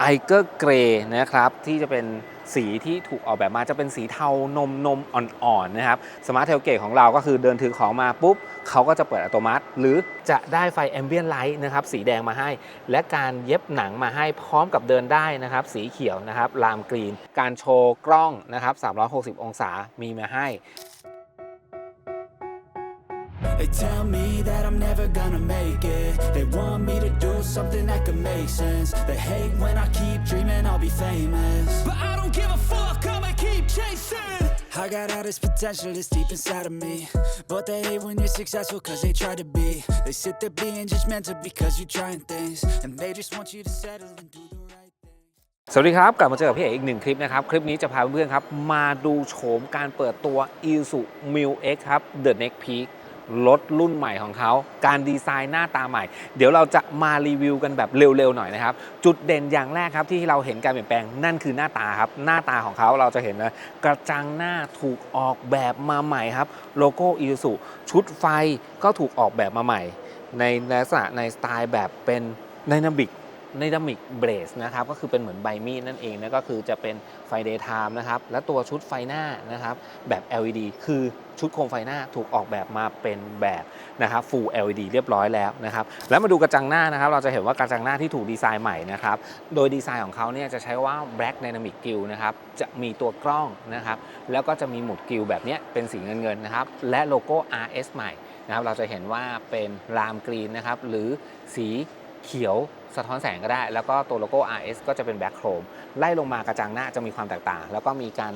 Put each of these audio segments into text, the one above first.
ไอเกอร์เกรนะครับที่จะเป็นสีที่ถูกออกแบบมาจะเป็นสีเทานมนมอ่อนๆนะครับสมาร์ทเทลเกตของเราก็คือเดินถือของมาปุ๊บเขาก็จะเปิดอัตโนมัติ หรือจะได้ไฟแอมเบียนไลท์นะครับสีแดงมาให้ และการเย็บหนังมาให้พร้อมกับเดินได้นะครับ สีเขียวนะครับลามกรีน การโชว์กล้องนะครับ360 องศามีมาให้ They tell me that I'm never gonna make it. They want me to do something that could make sense. They hate when I keep dreaming I'll be famous. But I don't give a fuck, I'ma keep chasing. I got all this potential that's deep inside of me. But they hate when you're successful cause they try to be. They sit there being judgmental because you're trying things. And they just want you to settle and do the right สวัสดีครับ กลับมาเจอกับพี่เอกอีกหนึ่งคลิปนะครับ คลิปนี้จะพาเพื่อนๆครับ มาดูโฉมการเปิดตัว i s u m i l X ครับ The Next Peak รถรุ่นใหม่ของเขา การดีไซน์หน้าตาใหม่ เดี๋ยวเราจะมารีวิวกันแบบเร็วๆหน่อยนะครับ จุดเด่นอย่างแรกครับที่เราเห็นการเปลี่ยนแปลงนั่นคือหน้าตาครับ หน้าตาของเขาเราจะเห็นนะกระจังหน้าถูกออกแบบมาใหม่ครับ โลโก้ i s u ชุดไฟก็ถูกออกแบบมาใหม่ ในลักษณะในสไตล์แบบเป็นไดนามิก ไดนามิกเบรสนะครับก็คือเป็นเหมือนใบมีดนั่นเองนะก็คือจะเป็นไฟ daytime นะครับและตัวชุดไฟหน้านะครับแบบ LED คือชุดโคมไฟหน้าถูกออกแบบมาเป็นแบบนะครับ full LED เรียบร้อยแล้วนะครับแล้วมาดูกระจังหน้านะครับ เราจะเห็นว่ากระจังหน้าที่ถูกดีไซน์ใหม่นะครับโดยดีไซน์ของเขาเนี่ยจะใช้ว่า black dynamic gill นะครับจะมีตัวกล้องนะครับแล้วก็จะมีหมุดกิลแบบนี้เป็นสีเงินเงินนะครับและโลโก้ RS ใหม่นะครับเราจะเห็นว่าเป็นรามกรีนนะครับหรือสี เขียวสะท้อนแสงก็ได้ แล้วก็ตัวโลโก้ RS ก็จะเป็นแบ็คโครมไล่ลงมากระจังหน้าจะมีความแตกต่าง แล้วก็มีการ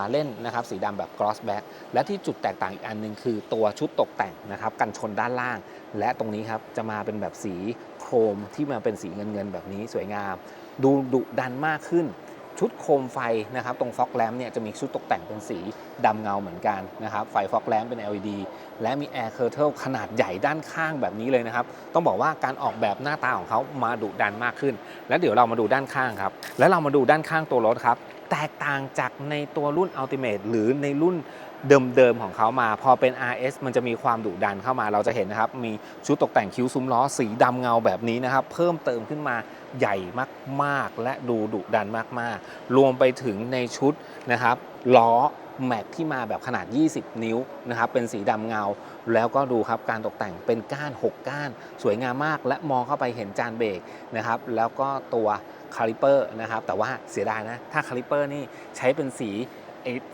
าเล่นนะครับสีดำแบบ cross back และที่จุดแตกต่างอีกอันหนึงคือตัวชุดตกแต่งนะครับกันชนด้านล่าง และตรงนี้ครับจะมาเป็นแบบสีโครมที่มาเป็นสีเงินเงินแบบนี้สวยงาม ดูดุดันมากขึ้น ชุดโคมไฟนะครับตรงฟอกแลมเนี่ยจะมีชุดตกแต่งเป็นสีดำเงาเหมือนกันนะครับไฟฟอกแลมเป็น LED และมีแอร์เคอร์เทลขนาดใหญ่ด้านข้างแบบนี้เลยนะครับ ต้องบอกว่าการออกแบบหน้าตาของเขามาดุดันมากขึ้น แล้วเดี๋ยวเรามาดูด้านข้างครับ แล้วเรามาดูด้านข้างตัวรถครับ แตกต่างจากในตัวรุ่น Ultimate หรือในรุ่นเดิมๆของเขามาพอเป็น RS มันจะมีความดุดันเข้ามาเราจะเห็นนะครับ มีชุดตกแต่งคิ้วซุ้มล้อสีดำเงาแบบนี้นะครับ เพิ่มเติมขึ้นมาใหญ่ มากๆและดูดุดันมากๆ รวมไปถึงในชุดนะครับล้อแม็กที่มาแบบขนาด 20 นิ้วนะครับ เป็นสีดำเงา แล้วก็ดูครับการตกแต่งเป็นก้าน 6 ก้าน สวยงามมาก และมองเข้าไปเห็นจานเบรกนะครับ แล้วก็ตัวคาลิเปอร์นะครับ แต่ว่าเสียดายนะ ถ้าคาลิเปอร์นี่ใช้เป็นสี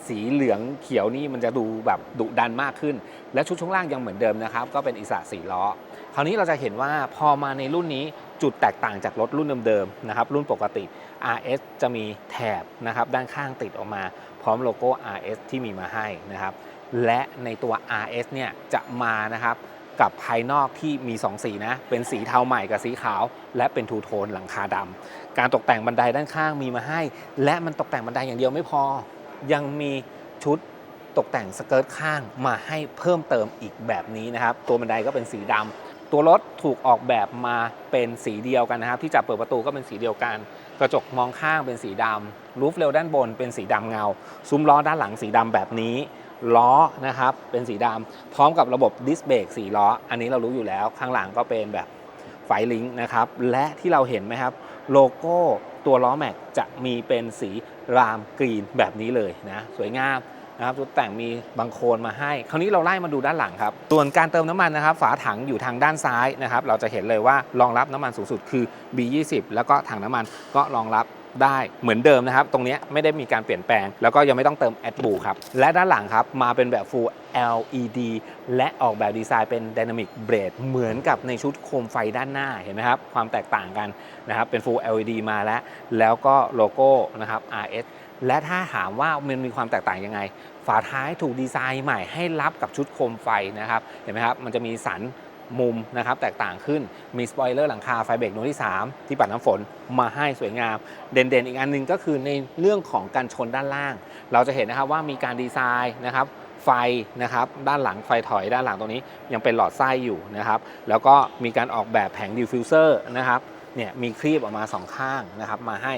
สีเหลืองเขียวนี่มันจะดูแบบดุดันมากขึ้น และชุดช่วงล่างยังเหมือนเดิมนะครับ ก็เป็นอิสระสีล้อ คราวนี้เราจะเห็นว่าพอมาในรุ่นนี้จุดแตกต่างจากรถรุ่นเดิมๆนะครับรุ่นปกติ RS จะมีแถบนะครับด้านข้างติดออกมา พร้อมโลโก้ RS ที่มีมาให้นะครับและในตัว RS เนี่ยจะมานะครับกับภายนอกที่มี 2 สีนะ เป็นสีเทาใหม่กับสีขาว และเป็นทูโทนหลังคาดำการตกแต่งบันไดด้านข้างมีมาให้ และมันตกแต่งบันไดอย่างเดียวไม่พอ ยังมีชุดตกแต่งสเกิร์ตข้างมาให้เพิ่มเติมอีกแบบนี้นะครับ ตัวบันไดก็เป็นสีดำ ตัวรถถูกออกแบบมาเป็นสีเดียวกันนะครับ ที่จับเปิดประตูก็เป็นสีเดียวกัน กระจกมองข้างเป็นสีดำรูฟเรลด้านบนเป็นสีดำเงา ซุ้มล้อด้านหลังสีดำแบบนี้ ล้อนะครับเป็นสีดำพร้อมกับระบบดิสเบรกสีล้อ อันนี้เรารู้อยู่แล้วข้างหลังก็เป็นแบบไฟลิงก์นะครับ และที่เราเห็นไหมครับโลโก้ตัวล้อแม็กจะมีเป็นสีรามกรีนแบบนี้เลยนะสวยงาม นะครับชุดแต่งมีบางโคลนมาให้ คราวนี้เราไล่มาดูด้านหลังครับส่วนการเติมน้ำมันนะครับ ฝาถังอยู่ทางด้านซ้ายนะครับ เราจะเห็นเลยว่ารองรับน้ำมันสูงสุดคือ B20 แล้วก็ถังน้ำมันก็รองรับได้เหมือนเดิมนะครับ ตรงนี้ไม่ได้มีการเปลี่ยนแปลง แล้วก็ยังไม่ต้องเติม a d b l u ครับ และด้านหลังครับ มาเป็นแบบ Full LED และออกแบบดีไซน์เป็น Dynamic Blade เหมือนกับในชุดโคมไฟด้านหน้าเห็นไหมครับ ความแตกต่างกันนะครับ เป็น Full LED มาแล้ว แล้วก็โลโก้นะครับ RS และถ้าถามว่ามันมีความแตกต่างยังไง ฝาท้ายถูกดีไซน์ใหม่ให้รับกับชุดโคมไฟนะครับเห็นไหมครับมันจะมีสันมุมนะครับแตกต่างขึ้นมีสปอยเลอร์หลังคาไฟเบรกดวงที่ 3 ที่ปัดน้ำฝนมาให้สวยงาม เด่นๆ อีกอันหนึงก็คือในเรื่องของการชนด้านล่าง เราจะเห็นนะครับว่ามีการดีไซน์นะครับไฟนะครับด้านหลังไฟถอยด้านหลังตรงนี้ยังเป็นหลอดไส้อยู่นะครับแล้วก็มีการออกแบบแผงดิฟฟิวเซอร์นะครับเนี่ยมีครีบออกมาสองข้างนะครับมาให้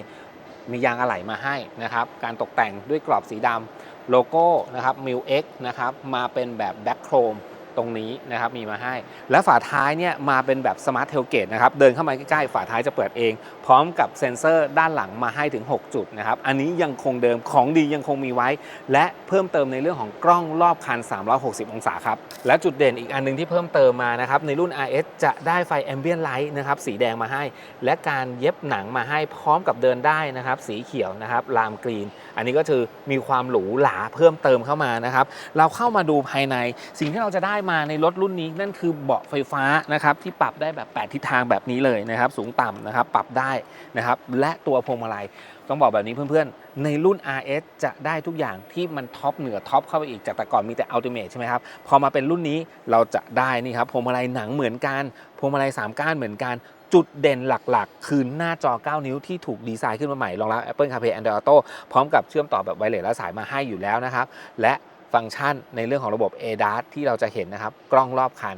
มียางอะไหล่มาให้นะครับ การตกแต่งด้วยกรอบสีดำโลโก้นะครับมิวเอ็กนะครับมาเป็นแบบแบ็คโครม ตรงนี้นะครับมีมาให้ และฝาท้ายเนี่ยมาเป็นแบบสมาร์ทเทลเกตนะครับเดินเข้ามาใกล้ๆฝาท้ายจะเปิดเอง พร้อมกับเซ็นเซอร์ด้านหลังมาให้ถึง 6 จุดนะครับอันนี้ยังคงเดิมของดียังคงมีไว้ และเพิ่มเติมในเรื่องของกล้องรอบคัน 360 องศาครับและจุดเด่นอีกอันหนึงที่เพิ่มเติมมานะครับในรุ่น RS จะได้ไฟ Ambient Light นะครับสีแดงมาให้ และการเย็บหนังมาให้พร้อมกับเดินได้นะครับสีเขียวนะครับลามกรีนอันนี้ก็คือมีความหรูหราเพิ่มเติมเข้ามานะครับ เราเข้ามาดูภายในสิ่งที่เราจะได้มาในรถรุ่นนี้นั่นคือเบาะไฟฟ้านะครับที่ปรับได้แบบ 8 ทิศทางแบบนี้เลยนะครับ สูงต่ำนะครับปรับได้นะครับ และตัวพวงมาลัยต้องบอกแบบนี้เพื่อนๆ ในรุ่น RS จะได้ทุกอย่างที่มันท็อปเหนือท็อปเข้าไปอีกจากแต่ก่อนมีแต่ Ultimate ใช่ไหมครับ พอมาเป็นรุ่นนี้เราจะได้นี่ครับพวงมาลัยหนังเหมือนกันพวงมาลัย3ก้านเหมือนกัน จุดเด่นหลักๆ คือหน้าจอ 9 นิ้วที่ถูกดีไซน์ขึ้นมาใหม่รองรับ Apple CarPlay Android Auto พร้อมกับเชื่อมต่อแบบไวเลสและสายมาให้อยู่แล้วนะครับ และฟังก์ชันในเรื่องของระบบ ADAS ที่เราจะเห็นนะครับ กล้องรอบคัน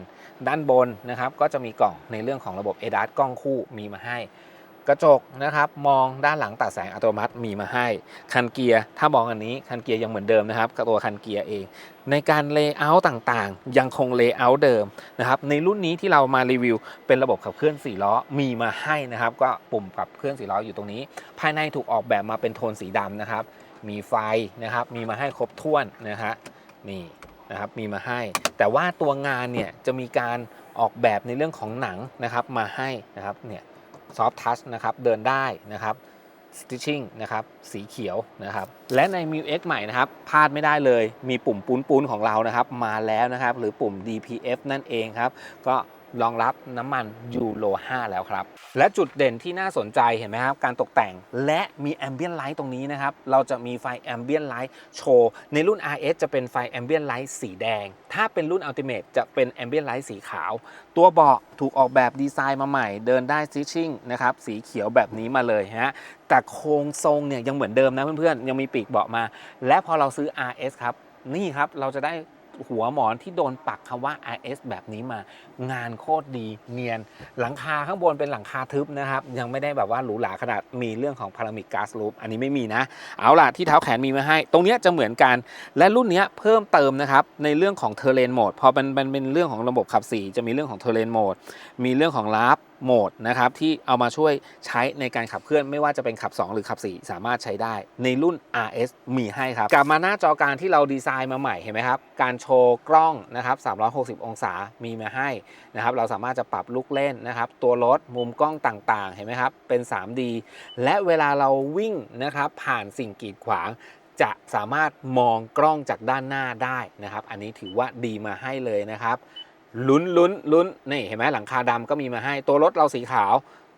ด้านบนนะครับก็จะมีกล่องในเรื่องของระบบ ADAS กล้องคู่มีมาให้ กระจกนะครับมองด้านหลังตัดแสงอัตโนมัติมีมาให้ คันเกียร์ถ้ามองอันนี้คันเกียร์ยังเหมือนเดิมนะครับตัวคันเกียร์เอง ในการเลเยอร์ต่างๆ ยังคงเลเยอร์เดิมนะครับในรุ่นนี้ที่เรามารีวิว เป็นระบบขับเคลื่อน4ล้อมีมาให้นะครับ ก็ปุ่มขับเคลื่อน4ล้ออยู่ตรงนี้ ภายในถูกออกแบบมาเป็นโทนสีดำนะครับ มีไฟนะครับมีมาให้ครบถ้วนนะฮะนี่นะครับมีมาให้ แต่ว่าตัวงานเนี่ยจะมีการออกแบบในเรื่องของหนังนะครับมาให้นะครับเนี่ย ซอฟทัชนะครับเดินได้นะครับสติชิ่งนะครับสีเขียวนะครับและใน m ิ X ใหม่นะครับพลาดไม่ได้เลยมีปุ่มปูนปูนของเรานะครับมาแล้วนะครับหรือปุ่ม DPF นั่นเองครับก็ รองรับน้ำมันยูโร5 แล้วครับ และจุดเด่นที่น่าสนใจเห็นไหมครับ การตกแต่งและมี Ambient Light ตรงนี้นะครับ เราจะมีไฟ Ambient Light โชว์ในรุ่น RS จะเป็นไฟ Ambient Light สีแดง ถ้าเป็นรุ่น Ultimate จะเป็น Ambient Light สีขาว ตัวเบาะถูกออกแบบดีไซน์มาใหม่ เดินได้ stitching นะครับสีเขียวแบบนี้มาเลยฮะแต่โครงทรงเนี่ยยังเหมือนเดิมนะเพื่อนๆยังมีปีกเบาะมา และพอเราซื้อ RS ครับนี่ครับเราจะได้ หัวหมอนที่โดนปักคำว่า RS แบบนี้มางานโคตรดีเนียน หลังคาข้างบนเป็นหลังคาทึบนะครับ ยังไม่ได้แบบว่าหรูหราขนาดมีเรื่องของพารามิกก๊าซลูปอันนี้ไม่มีนะ เอาล่ะที่เท้าแขนมีมาให้ ตรงเนี้ยจะเหมือนกัน และรุ่นเนี้ยเพิ่มเติมนะครับ ในเรื่องของเทเลนโหมดพอมันมันเป็นเรื่องของระบบขับสีจะมีเรื่องของเทเลนโหมดมีเรื่องของลาฟ โหมดนะครับที่เอามาช่วยใช้ในการขับเคลื่อนไม่ว่าจะเป็นขับ 2 หรือขับ 4 สามารถใช้ได้ในรุ่น RS มีให้ครับ กลับมาหน้าจอการที่เราดีไซน์มาใหม่เห็นไหมครับ การโชว์กล้องนะครับ 360 องศามีมาให้นะครับเราสามารถจะปรับลุกเล่นนะครับ ตัวรถมุมกล้องต่างๆ เห็นไหมครับ เป็น 3D และเวลาเราวิ่งนะครับผ่านสิ่งกีดขวางจะสามารถมองกล้องจากด้านหน้าได้นะครับ อันนี้ถือว่าดีมาให้เลยนะครับ ลุ้นลุ้นลุ้นนี่เห็นไหมหลังคาดำก็มีมาให้ตัวรถเราสีขาว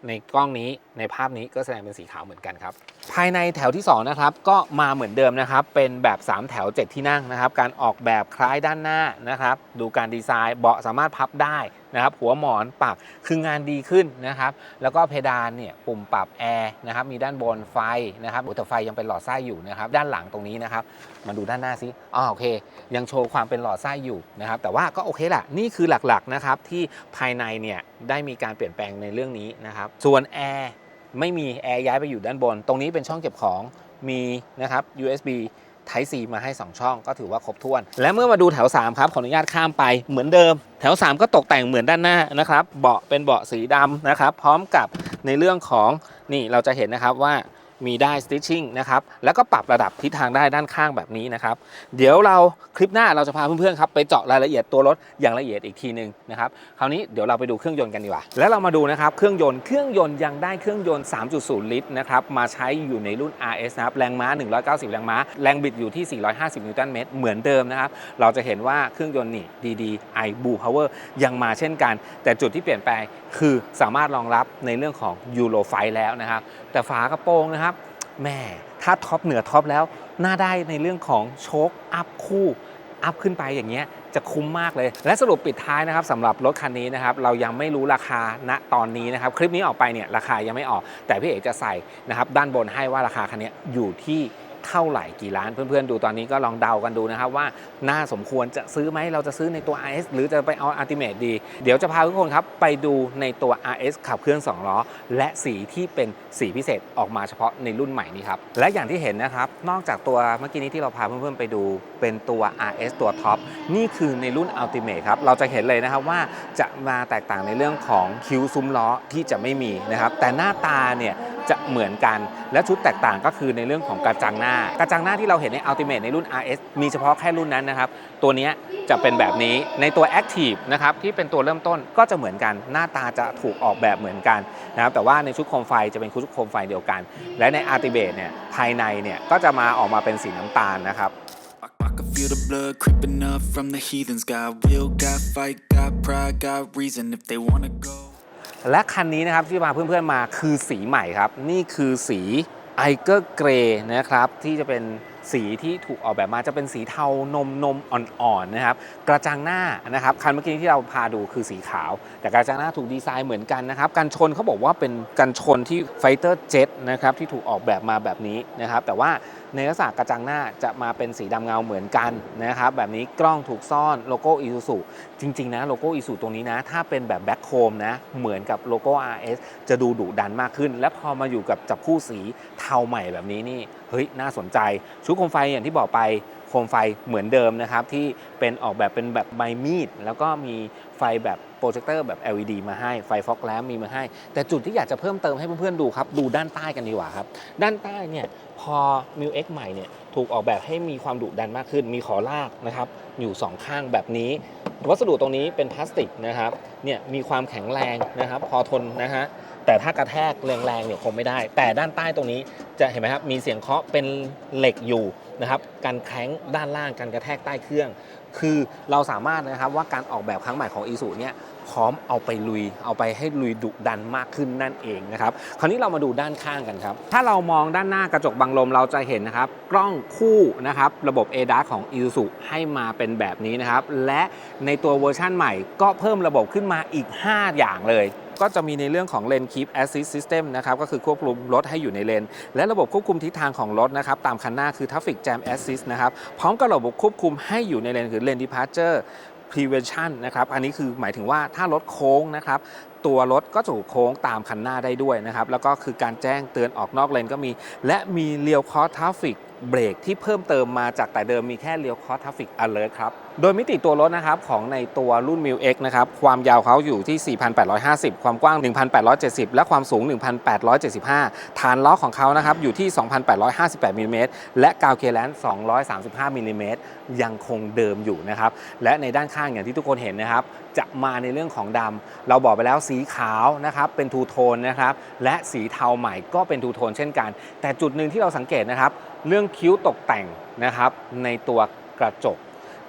ในกล้องนี้ในภาพนี้ก็แสดงเป็นสีขาวเหมือนกันครับ ภายในแถวที่2นะครับก็มาเหมือนเดิมนะครับ เป็นแบบ 3 แถว 7 ที่นั่งนะครับ การออกแบบคล้ายด้านหน้านะครับ ดูการดีไซน์เบาะสามารถพับได้นะครับหัวหมอนปักคืองานดีขึ้นนะครับแล้วก็เพดานเนี่ยปุ่มปรับแอร์นะครับมีด้านบนไฟนะครับโอ้แต่ไฟยังเป็นหลอดไส้อยู่นะครับด้านหลังตรงนี้นะครับมาดูด้านหน้าซิอ๋อโอเค ยังโชว์ความเป็นหลอดไส้อยู่นะครับแต่ว่าก็โอเคแหละนี่คือหลักๆนะครับที่ภายในเนี่ยได้มีการเปลี่ยนแปลงในเรื่องนี้นะครับส่วนแอร์ไม่มีแอร์ย้ายไปอยู่ด้านบน ตรงนี้เป็นช่องเก็บของมีนะครับ USB Type C มาให้ 2 ช่องก็ถือว่าครบถ้วน และเมื่อมาดูแถว 3 ครับ ขออนุญาตข้ามไปเหมือนเดิม แถว 3 ก็ตกแต่งเหมือนด้านหน้านะครับ เบาะเป็นเบาะสีดำนะครับ พร้อมกับในเรื่องของนี่เราจะเห็นนะครับว่า มีได้ stitching นะครับแล้วก็ปรับระดับทิศทางได้ด้านข้างแบบนี้นะครับเดี๋ยวเราคลิปหน้าเราจะพาเพื่อนๆครับไปเจาะรายละเอียดตัวรถอย่างละเอียดอีกทีหนึ่งนะครับคราวนี้เดี๋ยวเราไปดูเครื่องยนต์กันดีกว่าแล้วเรามาดูนะครับเครื่องยนต์เครื่องยนต์ยังได้เครื่องยนต์ 3.0 ลิตรนะครับมาใช้อยู่ในรุ่น RS นะครับแรงม้า 190 แรงม้า แรงบิดอยู่ที่ 450 นิวตันเมตรเหมือนเดิมนะครับเราจะเห็นว่าเครื่องยนต์นี่ดีๆ i b l u Power ยังมาเช่นกัน แต่จุดที่เปลี่ยนแปลงคือสามารถรองรับในเรื่องของ Euro 5แล้วนะครับแต่ฝากระโปรงนะครับ แม่ถ้าท็อปเหนือท็อปแล้วน่าได้ในเรื่องของโชคอัพคู่อัพขึ้นไปอย่างเงี้ยจะคุ้มมากเลย และสรุปปิดท้ายนะครับสำหรับรถคันนี้นะครับเรายังไม่รู้ราคาณตอนนี้นะครับ คลิปนี้ออกไปเนี่ยราคายังไม่ออก แต่พี่เอกจะใส่นะครับด้านบนให้ว่าราคาคันนี้อยู่ที่ เท่าไหร่กี่ล้านเพื่อนๆ ดูตอนนี้ก็ลองเดากันดูนะครับว่าน่าสมควรจะซื้อไหมเราจะซื้อในตัว RS หรือจะไปเอา Ultimate ดี เดี๋ยวจะพาทุกคนครับไปดูในตัว RS ขับเคลื่อน2ล้อและสีที่เป็นสีพิเศษออกมาเฉพาะในรุ่นใหม่นี้ครับและอย่างที่เห็นนะครับนอกจากตัวเมื่อกี้นี้ที่เราพาเพื่อนๆไปดูเป็นตัว RS ตัวท็อปนี่คือในรุ่น Ultimate ครับเราจะเห็นเลยนะครับว่าจะมาแตกต่างในเรื่องของคิ้วซุ้มล้อที่จะไม่มีนะครับแต่หน้าตาเนี่ยจะเหมือนกันและชุดแตกต่างก็คือในเรื่องของกระจังหน้ากระจังหน้าที่เราเห็นใน Ultimate ในรุ่น RS มีเฉพาะแค่รุ่นนั้นนะครับ ตัวเนี้ยจะเป็นแบบนี้ในตัว Active นะครับที่เป็นตัวเริ่มต้นก็จะเหมือนกัน หน้าตาจะถูกออกแบบเหมือนกันนะครับแต่ว่าในชุดโคมไฟจะเป็นชุดโคมไฟเดียวกัน และใน Ultimate เนี่ยภายในเนี่ยก็จะมาออกมาเป็นสีน้ำตาลนะครับ I, I can feel the blood creeping up from the heathens. Got will, got fight, got pride, got reason. If they wanna go. และคันนี้นะครับที่พาเพื่อนๆมาคือสีใหม่ครับ นี่คือสี ไอเกอร์เกรย์นะครับที่จะเป็นสีที่ถูกออกแบบมาจะเป็นสีเทานมนมอ่อนๆนะครับกระจังหน้านะครับคันเมื่อกี้ที่เราพาดูคือสีขาว แต่กระจังหน้าถูกดีไซน์เหมือนกันนะครับกันชนเขาบอกว่าเป็นกันชนที่ไฟเตอร์เจ็ตนะครับที่ถูกออกแบบมาแบบนี้นะครับแต่ว่าในลักษณะกระจังหน้าจะมาเป็นสีดำเงาเหมือนกันนะครับแบบนี้กล้องถูกซ่อนโลโก้อีซูซูจริง ๆ นะโลโก้อีซูตรงนี้นะ ถ้าเป็นแบบแบ็คโคมนะ เหมือนกับโลโก้ RS จะดูดุดันมากขึ้น และพอมาอยู่กับจับคู่สีเทาใหม่แบบนี้นี่เฮ้ยน่าสนใจ ชุดโคมไฟอย่างที่บอกไปโคมไฟเหมือนเดิมนะครับที่เป็นออกแบบเป็นแบบใบมีด แล้วก็มีไฟแบบ รเจคเตอร์แบบ LED มาให้ไฟฟอกแลมมีมาให้ แต่จุดที่อยากจะเพิ่มเติมให้เพื่อนๆดูครับดูด้านใต้กันดีกว่าครับด้านใต้เนี่ยพอ m ิ X ใหม่เนี่ยถูกออกแบบให้มีความดุดันมากขึ้น มีขอลากนะครับอยู่สองข้างแบบนี้ วัสดุตรงนี้เป็นพลาสติกนะครับเนี่ยมีความแข็งแรงนะครับพอทนนะฮะ แต่ถ้ากระแทกแรงๆเนี่ยคงไม่ได้ แต่ด้านใต้ตรงนี้จะเห็นไหมครับมีเสียงเคาะเป็นเหล็กอยู่นะครับการแข้งด้านล่างการกระแทกใต้เครื่อง คือเราสามารถนะครับว่าการออกแบบครั้งใหม่ของอีสุเนี่ยพร้อมเอาไปลุย เอาไปให้ลุยดุดันมากขึ้นนั่นเองนะครับคราวนี้เรามาดูด้านข้างกันครับ ถ้าเรามองด้านหน้ากระจกบังลมเราจะเห็นนะครับ กล้องคู่นะครับระบบ a d a s ของ i s u ให้มาเป็นแบบนี้นะครับ และในตัวเวอร์ชั่นใหม่ก็เพิ่มระบบขึ้นมาอีก 5 อย่างเลย ก็จะมีในเรื่องของ Lane Keep Assist System นะครับก็คือควบคุมรถให้อยู่ในเลน และระบบควบคุมทิศทางของรถนะครับตามคันหน้าคือ Traffic Jam Assist นะครับพร้อมกับระบบควบคุมให้อยู่ในเลนคือ Lane Departure prevention นะครับอันนี้คือหมายถึงว่าถ้ารถโค้งนะครับตัวรถก็จะถูกโค้งตามคันหน้าได้ด้วยนะครับแล้วก็คือการแจ้งเตือนออกนอกเลนก็มี และมีเลียวคอ t ท a ฟิกเบรกที่เพิ่มเติมมาจากแต่เดิมมีแค่เลี้ยวคอท a ฟิก alert ครับ โดยมิติตัวรถนะครับของในตัวรุ่น m ิ X นะครับ ความยาวเขาอยู่ที่ 4,850 ความกว้าง 1,870 และความสูง 1,875 ฐานล้อของเขานะครับอยู่ที่ 2,858มิลลิเมตรและกาวเคแลนด์235มิลลิเมตรยังคงเดิมอยู่นะครับ และในด้านข้างอย่างที่ทุกคนเห็นนะครับ จะมาในเรื่องของดำเราบอกไปแล้วสีขาวนะครับเป็นทูโทนนะครับและสีเทาใหม่ก็เป็นทูโทนเช่นกัน แต่จุดหนึ่งที่เราสังเกตนะครับ เรื่องคิ้วตกแต่งนะครับในตัวกระจก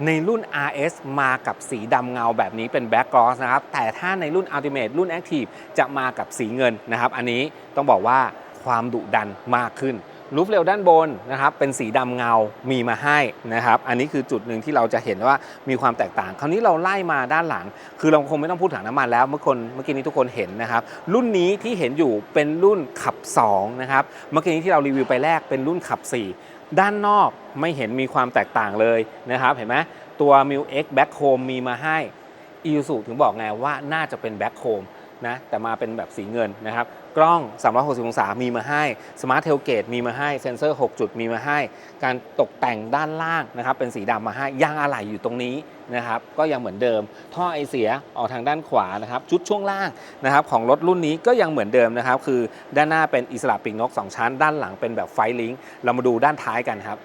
ในรุ่น RS มากับสีดำเงาแบบนี้เป็นแบ็กกรอสนะครับแต่ถ้าในรุ่น Ultimate รุ่น Active จะมากับสีเงินนะครับ อันนี้ต้องบอกว่าความดุดันมากขึ้น รูฟเรลด้านบนนะครับเป็นสีดำเงา มีมาให้นะครับ อันนี้คือจุดหนึ่งที่เราจะเห็นว่ามีความแตกต่าง คราวนี้เราไล่มาด้านหลัง คือเราคงไม่ต้องพูดถังน้ำมันแล้ว เมื่อคนเมื่อกี้นี้ทุกคนเห็นนะครับ รุ่นนี้ที่เห็นอยู่เป็นรุ่นขับ2นะครับ เมื่อกี้นี้ที่เรารีวิวไปแรกเป็นรุ่นขับ 4 ด้านนอกไม่เห็นมีความแตกต่างเลยนะครับ เห็นไหมตัว m ิ X Back Home มีมาให้อีซูถึงบอกไงว่าน่าจะเป็นแบ็คโ m มนะแต่มาเป็นแบบสีเงินนะครับ กล้อง 360 องศามีมาให้สมาร์ทเทลเกตมีมาให้เซ็นเซอร์ 6 จุดมีมาให้ การตกแต่งด้านล่างนะครับเป็นสีดำมาให้ยางอะไหล่อยู่ตรงนี้นะครับก็ยังเหมือนเดิม ท่อไอเสียออกทางด้านขวานะครับชุดช่วงล่างนะครับของรถรุ่นนี้ก็ยังเหมือนเดิมนะครับคือด้านหน้าเป็นอิสระปีกนก 2 ชั้น ด้านหลังเป็นแบบไฟลิงเรามาดูด้านท้ายกันครับ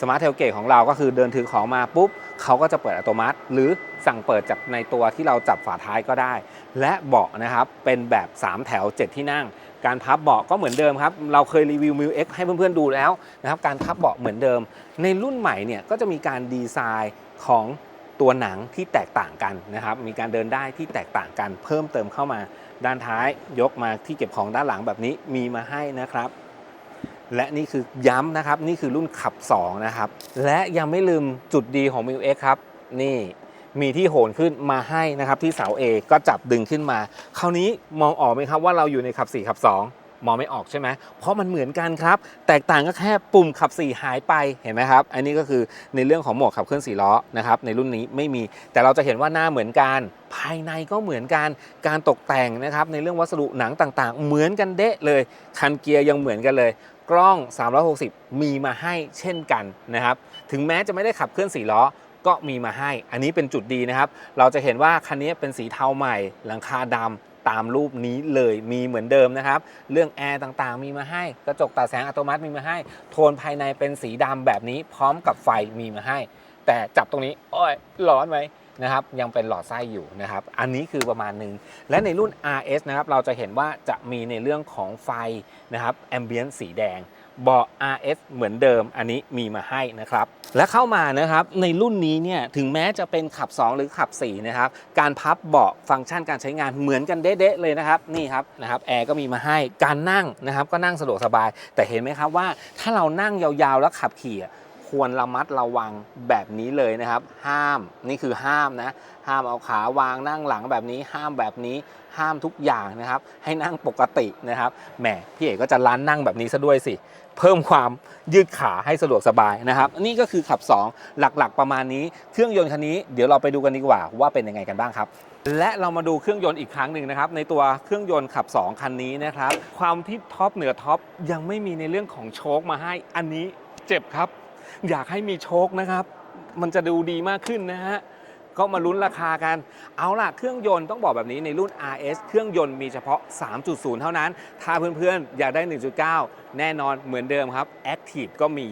สมาร์ทเทลเกตของเราก็คือเดินถือของมาปุ๊บ เขาก็จะเปิดอัตโนมัติ หรือสั่งเปิดจากในตัวที่เราจับฝาท้ายก็ได้ และเบาะนะครับเป็นแบบ 3 แถว 7 ที่นั่ง การพับเบาะก็เหมือนเดิมครับ เราเคยรีวิว m ิ X ให้เพื่อนๆดูแล้วนะครับการพับเบาะเหมือนเดิม ในรุ่นใหม่เนี่ยก็จะมีการดีไซน์ของตัวหนังที่แตกต่างกันนะครับ มีการเดินได้ที่แตกต่างกัน เพิ่มเติมเข้ามาด้านท้ายยกมาที่เก็บของด้านหลังแบบนี้มีมาให้นะครับ และนี่คือย้ำนะครับ นี่คือรุ่นขับ 2 นะครับ และยังไม่ลืมจุดดีของ m ิ X ครับ นี่มีที่โหนขึ้นมาให้นะครับ ที่เสา A ก็จับดึงขึ้นมา คราวนี้มองออกไหมครับว่าเราอยู่ในขับ 4 ขับ 2 มองไม่ออกใช่ไหมเพราะมันเหมือนกันครับ แตกต่างก็แค่ปุ่มขับ 4 หายไปเห็นไหมครับ อันนี้ก็คือในเรื่องของหมดขับเคลื่อน4ล้อนะครับในรุ่นนี้ไม่มีแต่เราจะเห็นว่าหน้าเหมือนกัน ภายในก็เหมือนกันการตกแต่งนะครับในเรื่องวัสดุหนังต่างๆ เหมือนกันเดะเลย คันเกียร์ยังเหมือนกันเลย กล้อง 360 มีมาให้เช่นกันนะครับถึงแม้จะไม่ได้ขับเคลื่อน4ล้อก็มีมาให้ อันนี้เป็นจุดดีนะครับ เราจะเห็นว่าคันนี้เป็นสีเทาใหม่ หลังคาดำตามรูปนี้เลยมีเหมือนเดิมนะครับ เรื่องแอร์ต่างๆ มีมาให้ กระจกตัดแสงอัตโนมัติมีมาให้ โทนภายในเป็นสีดำแบบนี้พร้อมกับไฟมีมาให้ แต่จับตรงนี้ โอ้ยร้อนไหม นะครับยังเป็นหลอดไส้อยู่นะครับ อันนี้คือประมาณหนึ่งและในรุ่น RS นะครับเราจะเห็นว่าจะมีในเรื่องของไฟนะครับแอมเบียนสีแดงเบาะ RS เหมือนเดิม อันนี้มีมาให้นะครับ และเข้ามานะครับในรุ่นนี้เนี่ยถึงแม้จะเป็นขับ 2 หรือขับ4นะครับการพับเบาะฟังก์ชันการใช้งานเหมือนกันเด๊ะเลยนะครับนี่ครับนะครับแอร์ก็มีมาให้การนั่งนะครับก็นั่งสะดวกสบาย แต่เห็นไหมครับว่าถ้าเรานั่งยาวๆแล้วขับขี่ ควรระมัดระวังแบบนี้เลยนะครับ ห้ามนี่คือห้ามนะ ห้ามเอาขาวางนั่งหลังแบบนี้ ห้ามแบบนี้ ห้ามทุกอย่างนะครับ ให้นั่งปกตินะครับแหมพี่เอกก็จะล้านนั่งแบบนี้ซะด้วยสิ เพิ่มความยืดขาให้สะดวกสบายนะครับ นี่ก็คือขับ 2 หลักๆ ประมาณนี้เครื่องยนต์คันนี้เดี๋ยวเราไปดูกันดีกว่าว่าเป็นยังไงกันบ้างครับและเรามาดูเครื่องยนต์อีกครั้งหนึ่งนะครับ ในตัวเครื่องยนต์ขับ 2 คันนี้นะครับ ความที่ท็อปเหนือท็อปยังไม่มีในเรื่องของโชคมาให้อันนี้เจ็บครับ อยากให้มีโชคนะครับ มันจะดูดีมากขึ้นนะฮะก็มาลุ้นราคากัน เอาล่ะ เครื่องยนต์ต้องบอกแบบนี้ในรุ่น RS เครื่องยนต์มีเฉพาะ 3.0 เท่านั้น ถ้าเพื่อนๆ อยากได้ 1.9 แน่นอนเหมือนเดิมครับ Active ก็มี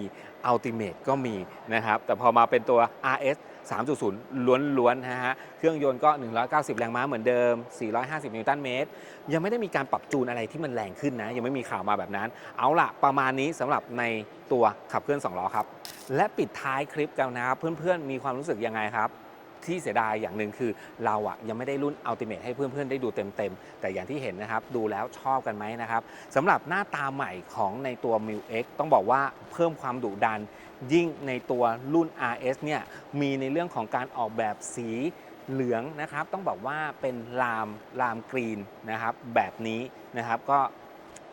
Ultimate ก็มีนะครับ แต่พอมาเป็นตัว RS 3.0 ล้วนๆนะฮะ เครื่องยนต์ก็ 190 แรงม้าเหมือนเดิม 450 นิวตันเมตร ยังไม่ได้มีการปรับจูนอะไรที่มันแรงขึ้นนะ ยังไม่มีข่าวมาแบบนั้น เอาล่ะ ประมาณนี้สำหรับในตัวขับเคลื่อน 2 ล้อครับ และปิดท้ายคลิปกันนะครับ เพื่อนๆ มีความรู้สึกยังไงครับ ที่เสียดายอย่างหนึ่งคือเราอะยังไม่ได้รุ่นอัลติเม e ให้เพื่อนๆ ได้ดูเต็มๆ แต่อย่างที่เห็นนะครับ ดูแล้วชอบกันไหมนะครับสำหรับหน้าตาใหม่ของในตัว m i l X ต้องบอกว่าเพิ่มความดุดัน ยิ่งในตัวรุ่น RS เนี่ยมีในเรื่องของการออกแบบสีเหลืองนะครับ ต้องบอกว่าเป็นลามลามกรีนนะครับ แบบนี้นะครับก็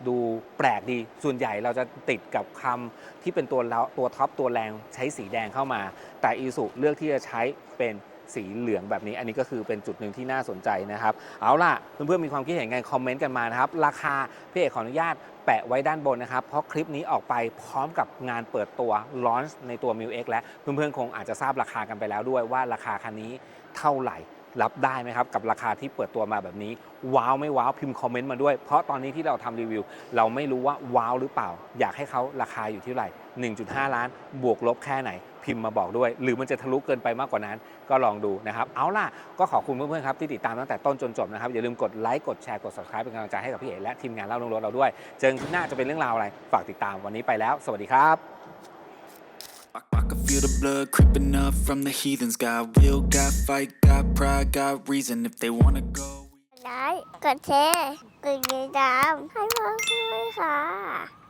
ดูแปลกดี ส่วนใหญ่เราจะติดกับคำที่เป็นตัวตัวท็อปตัวแรงใช้สีแดงเข้ามา แต่อีสุเลือกที่จะใช้เป็น สีเหลืองแบบนี้ อันนี้ก็คือเป็นจุดหนึ่งที่น่าสนใจนะครับ เอาล่ะเพื่อนๆมีความคิดเห็นไงคอมเมนต์กันมานะครับ ราคาพี่เอกขออนุญาตแปะไว้ด้านบนนะครับ เพราะคลิปนี้ออกไปพร้อมกับงานเปิดตัวลอนช์ในตัว m ิ X และเพื่อนๆคงอาจจะทราบราคากันไปแล้วด้วยว่าราคาคันนี้เท่าไหร่ รับได้ไหมครับกับราคาที่เปิดตัวมาแบบนี้ ว้าวไม่ว้าวพิมพ์คอมเมนต์มาด้วย เพราะตอนนี้ที่เราทำรีวิว เราไม่รู้ว่าว้าวหรือเปล่า อยากให้เขาราคาอยู่ที่เท่าไหร่1.5 ล้าน บวกลบแค่ไหน พิมพ์มาบอกด้วย หรือมันจะทะลุเกินไปมากกว่านั้น ก็ลองดูนะครับ เอาล่ะ ก็ขอบคุณเพื่อนๆครับ ที่ติดตามตั้งแต่ต้นจนจบนะครับ อย่าลืมกดไลค์กดแชร์กด subscribe เป็นกำลังใจให้กับพี่เอ๋และทีมงานเล่าเรื่องรถเราด้วย เจอกันคลิปหน้าจะเป็นเรื่องราวอะไรฝากติดตามวันนี้ไปแล้ว สวัสดีครับ I, I can feel the blood creeping up from the heathens. Got will, got fight, got pride, got reason. If they wanna go. ไลค์กดแชร์กดติดตามให้พวกด้วยค่ะ